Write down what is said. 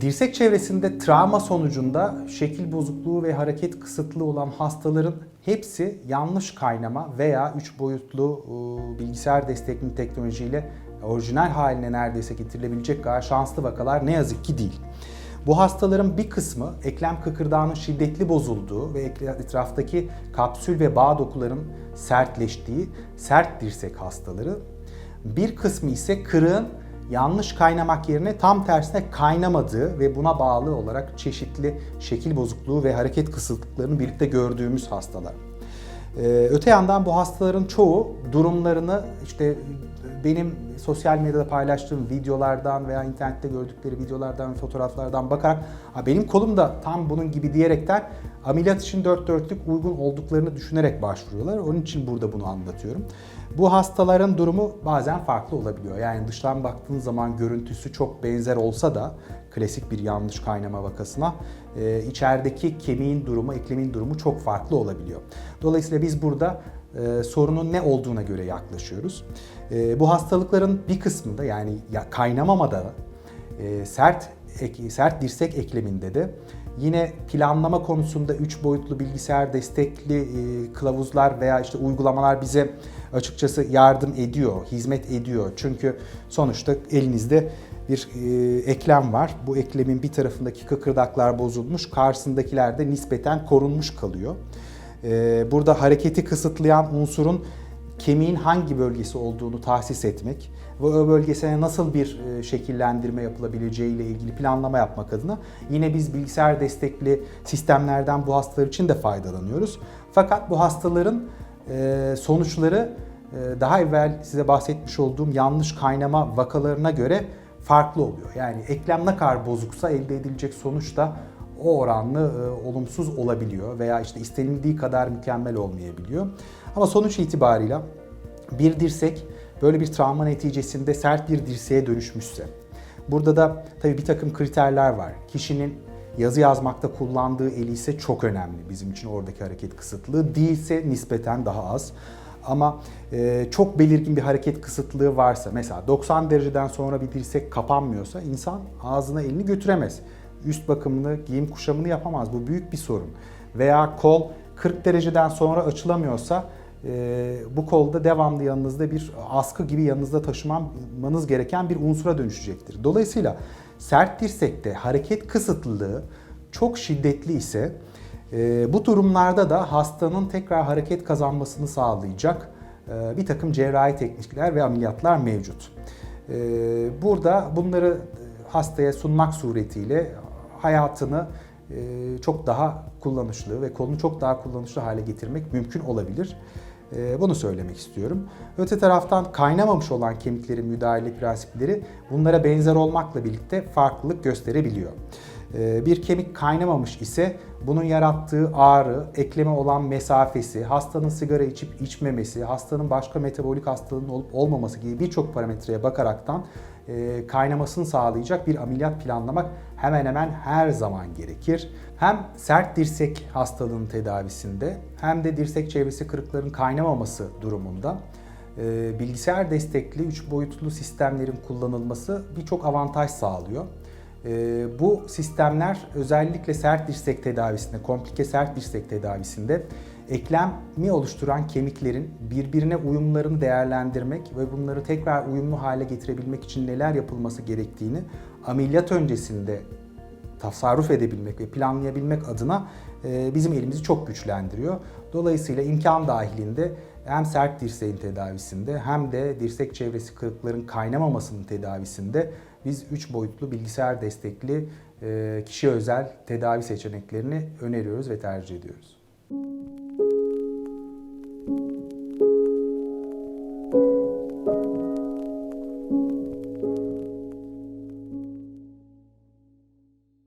Dirsek çevresinde travma sonucunda şekil bozukluğu ve hareket kısıtlı olan hastaların hepsi yanlış kaynama veya 3 boyutlu e, bilgisayar destekli teknolojiyle orijinal haline neredeyse getirilebilecek kadar şanslı vakalar ne yazık ki değil. Bu hastaların bir kısmı eklem kıkırdağının şiddetli bozulduğu ve etraftaki kapsül ve bağ dokuların sertleştiği sert dirsek hastaları. Bir kısmı ise kırığın yanlış kaynamak yerine tam tersine kaynamadığı ve buna bağlı olarak çeşitli şekil bozukluğu ve hareket kısıtlıklarını birlikte gördüğümüz hastalar. Ee, öte yandan bu hastaların çoğu durumlarını işte benim sosyal medyada paylaştığım videolardan veya internette gördükleri videolardan ve fotoğraflardan bakarak "Ha, benim kolum da tam bunun gibi diyerekten ameliyat için dört dörtlük uygun olduklarını düşünerek başvuruyorlar. Onun için burada bunu anlatıyorum. Bu hastaların durumu bazen farklı olabiliyor. Yani dıştan baktığın zaman görüntüsü çok benzer olsa da klasik bir yanlış kaynama vakasına e, içerideki kemiğin durumu, eklemin durumu çok farklı olabiliyor. Dolayısıyla biz burada e, sorunun ne olduğuna göre yaklaşıyoruz. E, bu hastalıkların bir kısmında yani ya kaynamamada e, sert ek, sert dirsek ekleminde de yine planlama konusunda 3 boyutlu bilgisayar destekli e, kılavuzlar veya işte uygulamalar bize açıkçası yardım ediyor, hizmet ediyor. Çünkü sonuçta elinizde bir e, eklem var. Bu eklemin bir tarafındaki kıkırdaklar bozulmuş, karşısındakiler de nispeten korunmuş kalıyor. E, burada hareketi kısıtlayan unsurun kemiğin hangi bölgesi olduğunu tahsis etmek ve o bölgesine nasıl bir e, şekillendirme yapılabileceği ile ilgili planlama yapmak adına yine biz bilgisayar destekli sistemlerden bu hastalar için de faydalanıyoruz. Fakat bu hastaların e, sonuçları e, daha evvel size bahsetmiş olduğum yanlış kaynama vakalarına göre farklı oluyor. Yani eklem ne kadar bozuksa elde edilecek sonuç da o oranlı e, olumsuz olabiliyor veya işte istenildiği kadar mükemmel olmayabiliyor. Ama sonuç itibarıyla bir dirsek böyle bir travma neticesinde sert bir dirseğe dönüşmüşse, burada da tabii bir takım kriterler var. Kişinin yazı yazmakta kullandığı eli ise çok önemli bizim için oradaki hareket kısıtlığı. Değilse nispeten daha az. Ama e, çok belirgin bir hareket kısıtlığı varsa, mesela 90 dereceden sonra bir dirsek kapanmıyorsa insan ağzına elini götüremez. Üst bakımını, giyim kuşamını yapamaz. Bu büyük bir sorun. Veya kol 40 dereceden sonra açılamıyorsa e, bu kolda devamlı yanınızda bir askı gibi yanınızda taşımanız gereken bir unsura dönüşecektir. Dolayısıyla sert dirsekte hareket kısıtlılığı çok şiddetli ise e, bu durumlarda da hastanın tekrar hareket kazanmasını sağlayacak e, bir takım cerrahi teknikler ve ameliyatlar mevcut. E, burada bunları hastaya sunmak suretiyle hayatını e, çok daha kullanışlı ve kolunu çok daha kullanışlı hale getirmek mümkün olabilir. E, bunu söylemek istiyorum. Öte taraftan kaynamamış olan kemiklerin müdahale prensipleri bunlara benzer olmakla birlikte farklılık gösterebiliyor. E, bir kemik kaynamamış ise bunun yarattığı ağrı, ekleme olan mesafesi, hastanın sigara içip içmemesi, hastanın başka metabolik hastalığının olup olmaması gibi birçok parametreye bakaraktan e, kaynamasını sağlayacak bir ameliyat planlamak hemen hemen her zaman gerekir. Hem sert dirsek hastalığının tedavisinde hem de dirsek çevresi kırıkların kaynamaması durumunda e, bilgisayar destekli 3 boyutlu sistemlerin kullanılması birçok avantaj sağlıyor. E, bu sistemler özellikle sert dirsek tedavisinde, komplike sert dirsek tedavisinde eklemi oluşturan kemiklerin birbirine uyumlarını değerlendirmek ve bunları tekrar uyumlu hale getirebilmek için neler yapılması gerektiğini ameliyat öncesinde tasarruf edebilmek ve planlayabilmek adına e, bizim elimizi çok güçlendiriyor. Dolayısıyla imkan dahilinde hem sert dirseğin tedavisinde hem de dirsek çevresi kırıkların kaynamamasının tedavisinde biz 3 boyutlu bilgisayar destekli e, kişi özel tedavi seçeneklerini öneriyoruz ve tercih ediyoruz.